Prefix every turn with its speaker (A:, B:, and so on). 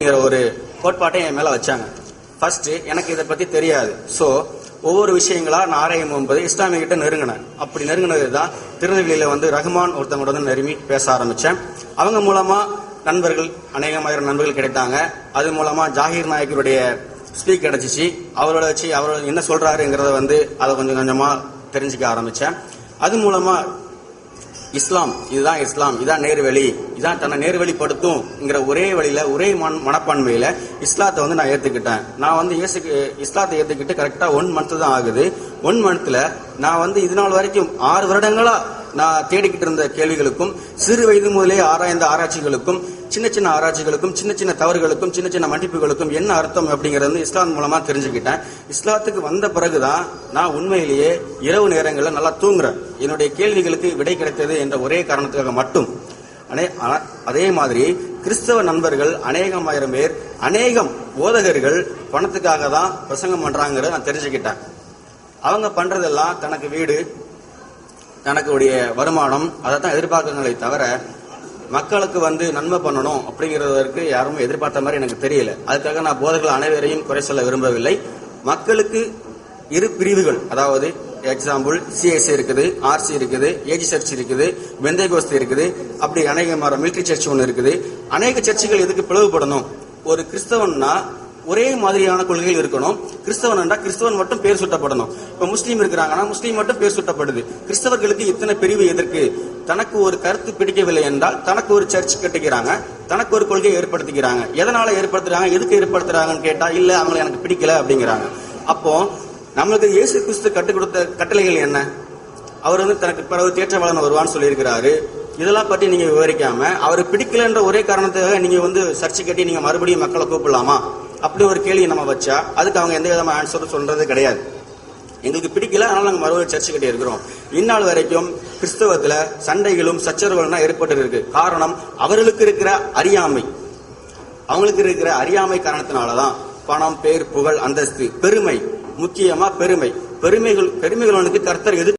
A: அப்படிங்கிற ஒரு கோட்பாட்டை என் மேல வச்சாங்க. ஃபர்ஸ்ட் எனக்கு இதை பத்தி தெரியாது. சோ ஒவ்வொரு விஷயங்களா நான் ஆராயும் போது இஸ்லாமிய கிட்ட நெருங்கினேன். அப்படி நெருங்கினது தான் திருநெல்வேலியில வந்து ரஹ்மான் ஒருத்தவங்களோட வந்து நெருங்கி பேச ஆரம்பிச்சேன். அவங்க மூலமா நண்பர்கள் அநேகமாயிரம் நண்பர்கள் கிடைத்தாங்க. அது மூலமா ஜாகிர் நாயக்கருடைய ஸ்பீக் கிடைச்சிச்சு. அவரோட வச்சு அவர் என்ன சொல்றாருங்கிறத வந்து அதை கொஞ்சம் கொஞ்சமா தெரிஞ்சுக்க ஆரம்பிச்சேன். அது மூலமா இஸ்லாம் இதுதான் இஸ்லாம் இதான் நேர்வழி இதான் தன்னை நேர்வழிப்படுத்தும்ங்கிற ஒரே வழியில ஒரே மன மனப்பான்மையில இஸ்லாத்தை வந்து நான் ஏத்துக்கிட்டேன். நான் வந்து இயேசுக்கு இஸ்லாத்தை ஏத்துக்கிட்டு கரெக்டா ஒன் மந்த் தான் ஆகுது. ஒன் மந்த்ல நான் வந்து இது நாள் வரைக்கும் ஆறு வருடங்களா நான் தேடிக்கிட்டு இருந்த கேள்விகளுக்கும் சிறு வயது முதலே ஆராய்ந்த ஆராய்ச்சிகளுக்கும் சின்ன சின்ன ஆராய்ச்சிகளுக்கும் சின்ன சின்ன தவறுகளுக்கும் சின்ன சின்ன மன்னிப்புகளுக்கும் என்ன அர்த்தம் அப்படிங்கறது வந்து இஸ்லாம் மூலமா தெரிஞ்சுக்கிட்டேன். இஸ்லாத்துக்கு வந்த பிறகுதான் நான் உண்மையிலேயே இரவு நேரங்களில் நல்லா தூங்குறேன். என்னுடைய கேள்விகளுக்கு விடை கிடைத்தது என்ற ஒரே காரணத்துக்காக மட்டும். அதே மாதிரி கிறிஸ்தவ நண்பர்கள் அநேகமாயிரம் பேர் அநேகம் போதகர்கள் பணத்துக்காக தான் பிரசங்கம் பண்றாங்கிறத நான் தெரிஞ்சுக்கிட்டேன். அவங்க பண்றதெல்லாம் தனக்கு வீடு தனக்குடைய வருமானம் அதை தான் எதிர்பார்க்கங்களே தவிர மக்களுக்கு வந்து நன்மை பண்ணணும் அப்படிங்கிறதற்கு யாரும் எதிர்பார்த்த மாதிரி எனக்கு தெரியல. அதுக்காக நான் போதர்கள் அனைவரையும் குறை சொல்ல விரும்பவில்லை. மக்களுக்கு இரு பிரிவுகள் அதாவது எக்ஸாம்பிள் சிஎஸ்சி இருக்குது ஆர்சி இருக்குது ஏஜி சர்ச் இருக்குது வெந்தயகோஸ்தி இருக்குது அப்படி அநேக மிலிட்டரி சர்ச் ஒன்று இருக்குது. அநேக சர்ச்சுகள் எதுக்கு பிளவுபடணும்? ஒரு கிறிஸ்தவன்னா ஒரே மாதிரியான கொள்கைகள் இருக்கணும். கிறிஸ்தவன் என்றால் கிறிஸ்தவன் மட்டும் பேர் சுட்டப்படணும். இப்ப முஸ்லீம் இருக்கிறாங்கன்னா முஸ்லீம் மட்டும் பேர் சுட்டப்படுது. கிறிஸ்தவர்களுக்கு இத்தனை பிரிவு எதற்கு? தனக்கு ஒரு கருத்து பிடிக்கவில்லை என்றால் தனக்கு ஒரு சர்ச் கட்டுக்கிறாங்க. தனக்கு ஒரு கொள்கையை ஏற்படுத்திக்கிறாங்க. எதனால ஏற்படுத்துறாங்க? எதுக்கு ஏற்படுத்துறாங்கன்னு கேட்டா இல்ல அவங்களை எனக்கு பிடிக்கல அப்படிங்கிறாங்க. அப்போ நம்மளுக்கு இயேசு கிறிஸ்து கற்றுக் கொடுத்த கட்டளைகள் என்ன? அவர் வந்து தனக்கு பிறகு தேற்றவாளன் வருவான்னு சொல்லியிருக்கிறாரு. இதெல்லாம் பற்றி நீங்க விவரிக்காம அவர் பிடிக்கலன்ற ஒரே காரணத்துக்காக நீங்க வந்து சர்ச்சை கட்டி நீங்க மறுபடியும் மக்களை கூப்பிடலாமா? அப்படி ஒரு கேள்வி நம்ம வச்சா அதுக்கு அவங்க எந்த விதமான ஆன்சரும் சொல்றது கிடையாது. எங்களுக்கு பிடிக்கல அதனால நாங்கள் மறுபடியும் சர்ச்சை கிட்டே இருக்கிறோம். இந்நாள் வரைக்கும் கிறிஸ்தவத்தில் சண்டைகளும் சச்சரவுகளும் ஏற்பட்டு இருக்கு காரணம் அவர்களுக்கு இருக்கிற அறியாமை. அவங்களுக்கு இருக்கிற அறியாமை காரணத்தினாலதான் பணம் பேர் புகழ் அந்தஸ்து பெருமை. முக்கியமா பெருமை. பெருமைகள் பெருமைகளுக்கு கர்த்தர் எது